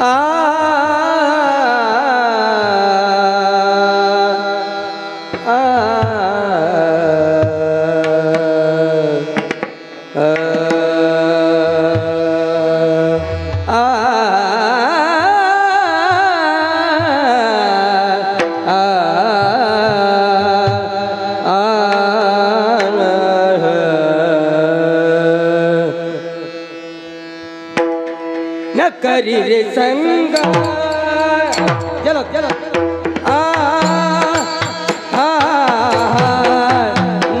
Ah. रे संग। चलो चलो। आ आ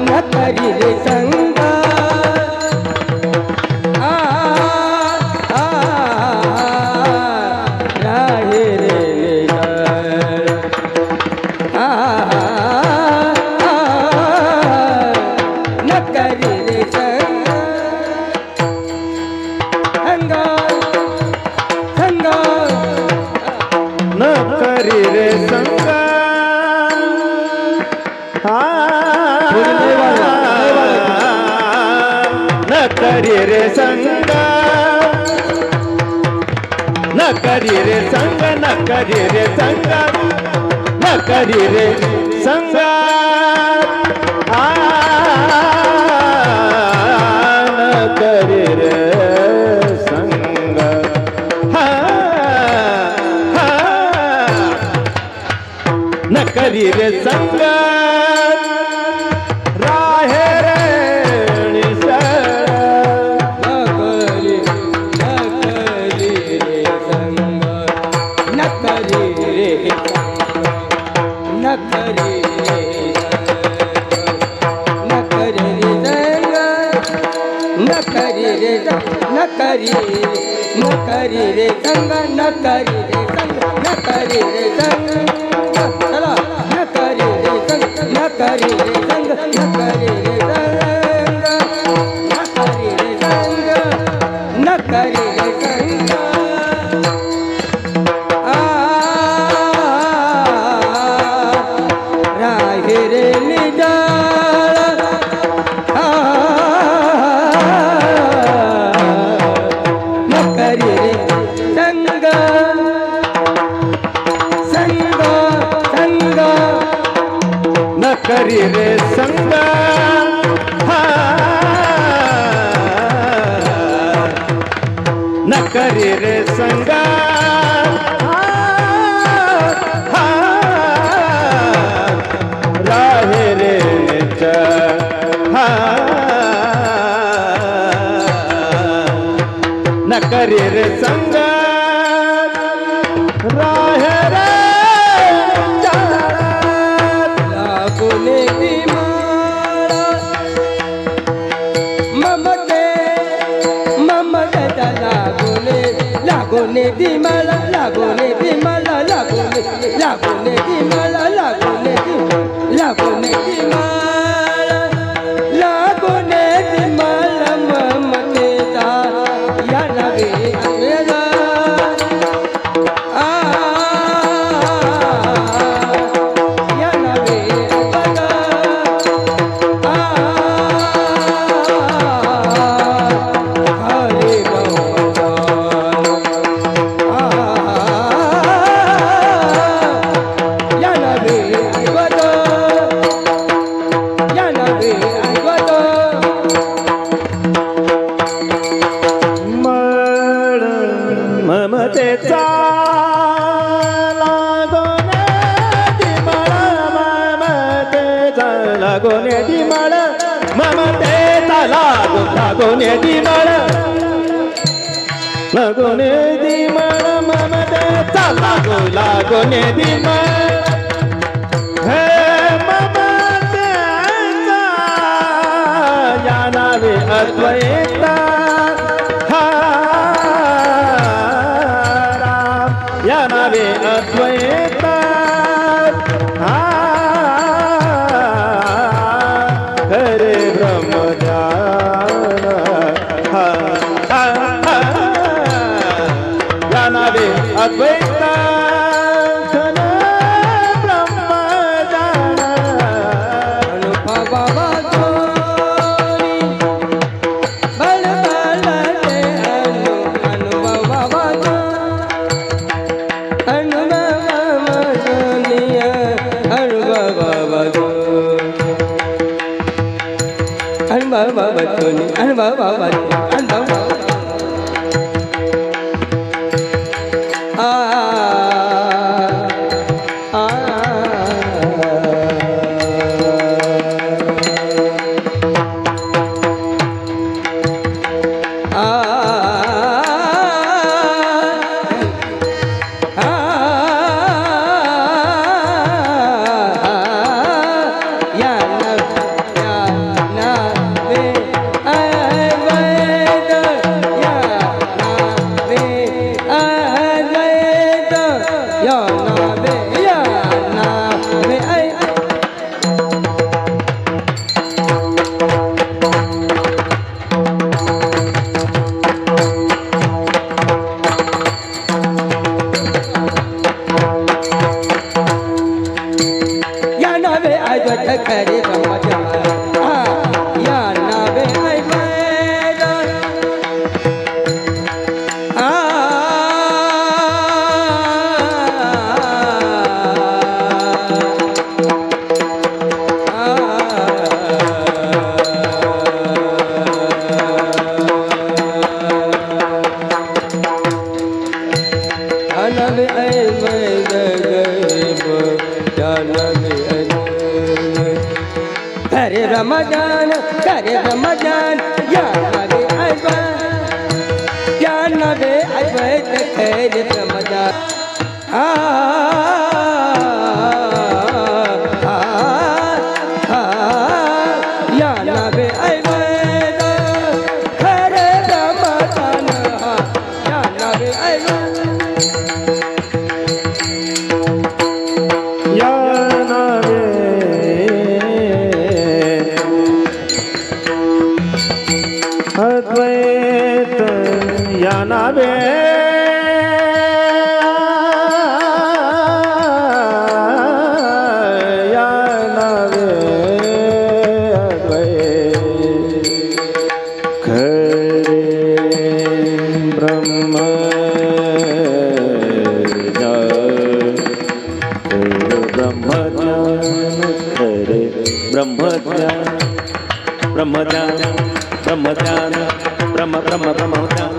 न करी रे संग। आ आ राहे रे आ न करी रे संग। संग। रे संग. न करी रे संग. न करी रे संग न करी रे संग. न करी रे संगा. न करी रे संग राहे रे रे नकरी रे रे नकरी रे नकरी नकरी रे संग नकरी रे संग नकरी रे संग संग नकरी रे न करी रे संग हा. न करी La bonne et la la la bonne ममतेचा लागोने ममतेचा लागोने लागो लागोने दिमळ लागोने दिमळ ममतेचा लागो लागोने दिमळ हे ममतेचा या नावे आ हरे रमजान हरे रमजान या नवे आयबा या नवे आयबा हरे रमजान. आ ब्रह्मज्ञान ब्रह्मज्ञान ब्रह्मज्ञान ब्रह्म ब्रह्म ब्रह्मज्ञान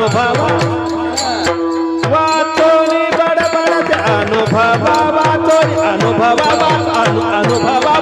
अनुभवा. वाचोनी वातोनी बडबड अनुभवा वाचोनी अनुभवा वात अनु